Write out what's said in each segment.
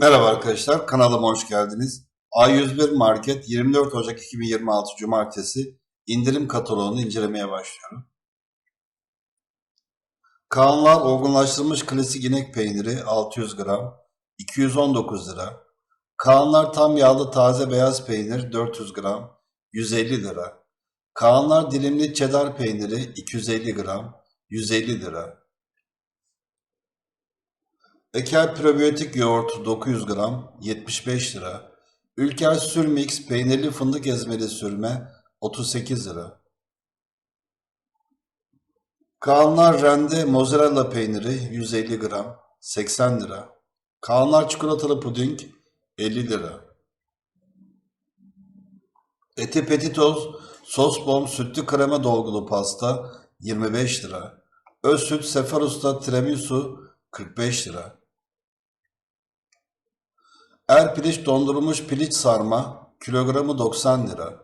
Merhaba arkadaşlar, kanalıma hoş geldiniz. A101 Market 24 Ocak 2026 Cumartesi indirim kataloğunu incelemeye başlıyorum. Kaanlar olgunlaştırılmış klasik inek peyniri 600 gram, 219 lira. Kaanlar tam yağlı taze beyaz peynir 400 gram, 150 lira. Kaanlar dilimli çedar peyniri 250 gram, 150 lira. Eker probiyotik yoğurt 900 gram 75 lira. Ülker Sürmix peynirli fındık ezmeli sürme 38 lira. Kaanlar rende mozzarella peyniri 150 gram 80 lira. Kaanlar çikolatalı puding 50 lira. Eti Petitos sos bom sütlü krema dolgulu pasta 25 lira. Öz süt Sefer Usta tiramisu 45 lira. Er piliç dondurulmuş piliç sarma kilogramı 90 lira.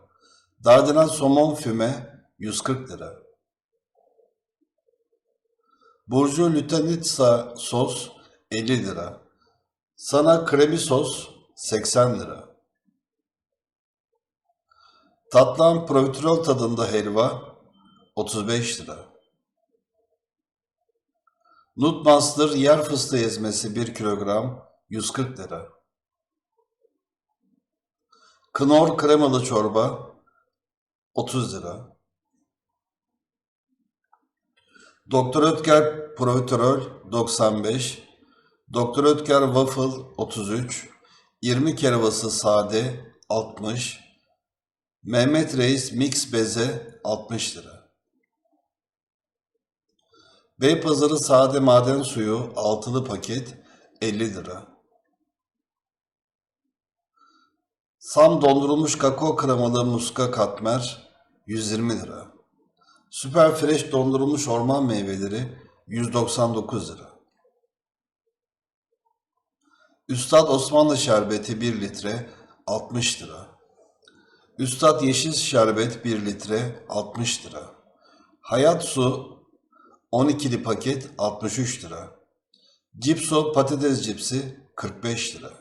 Dardinen somon füme 140 lira. Burcu Lutanitsa sos 50 lira. Sana kremi sos 80 lira. Tatlan profiterol tadında helva 35 lira. Nutmaster yer fıstığı ezmesi 1 kilogram 140 lira. Knorr kremalı çorba 30 lira. Doktor Ötker profiterol 95. Doktor Ötker waffle 33. 20 helvası sade 60. Mehmet Reis mix beze 60 lira. Beypazarı sade maden suyu altılı paket 50 lira. Sam dondurulmuş kakao kremalı muska katmer 120 lira. Süper fresh dondurulmuş orman meyveleri 199 lira. Üstad Osmanlı şerbeti 1 litre 60 lira. Üstad yeşil şerbet 1 litre 60 lira. Hayat su 12'li paket 63 lira. Cipso patates cipsi 45 lira.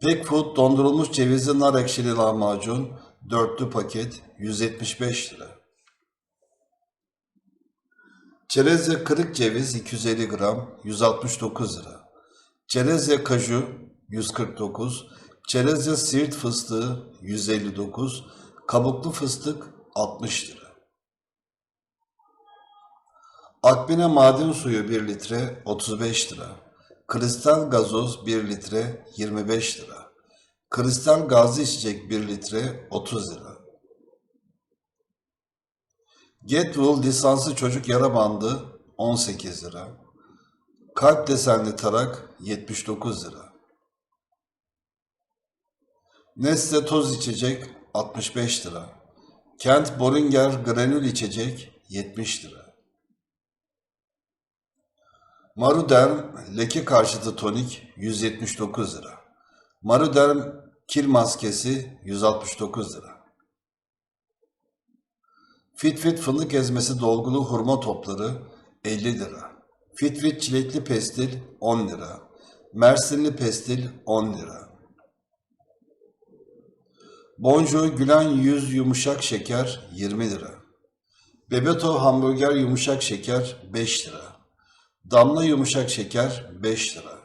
Pek Food dondurulmuş cevizli nar ekşili lahmacun dörtlü paket 175 lira. Çerezya kırık ceviz 250 gram 169 lira. Çerezya kaju 149, çerezya siirt fıstığı 159, kabuklu fıstık 60 lira. Akbine maden suyu 1 litre 35 lira. Kristal gazoz 1 litre 25 lira. Kristal gazlı içecek 1 litre 30 lira. Getwool lisanslı çocuk yara bandı 18 lira. Kalp desenli tarak 79 lira. Nestle toz içecek 65 lira. Kent Boringer granül içecek 70 lira. Maruderm leke karşıtı tonik 179 lira. Maruderm kir maskesi 169 lira. Fitfit fındık ezmesi dolgulu hurma topları 50 lira. Fitfit çilekli pestil 10 lira. Mersinli pestil 10 lira. Bonjour Gülen yüz yumuşak şeker 20 lira. Bebeto hamburger yumuşak şeker 5 lira. Damla yumuşak şeker 5 lira.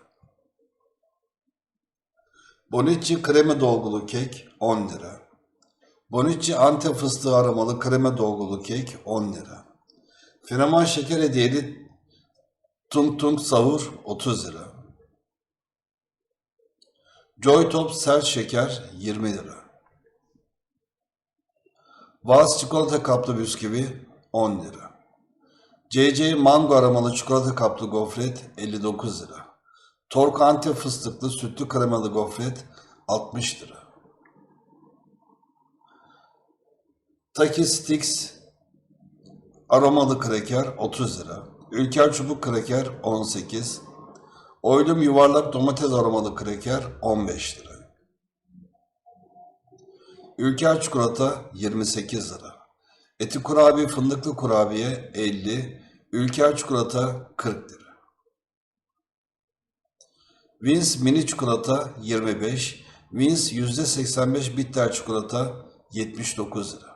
Bonicci krema dolgulu kek 10 lira. Bonicci Antep fıstığı aromalı krema dolgulu kek 10 lira. Fenomen şeker hediyeli tung tung savur 30 lira. Joy Top sert şeker 20 lira. Vaz çikolata kaplı bisküvi 10 lira. CC mango aromalı çikolata kaplı gofret 59 lira. Tork Antep fıstıklı sütlü kremalı gofret 60 lira. Taki Sticks aromalı kreker 30 lira. Ülker çubuk kreker 18. Oylum yuvarlak domates aromalı kreker 15 lira. Ülker çikolata 28 lira. Eti kurabiye fındıklı kurabiye 50, Ülker çikolata 40 lira. Wins mini çikolata 25, Wins %85 bitter çikolata 79 lira.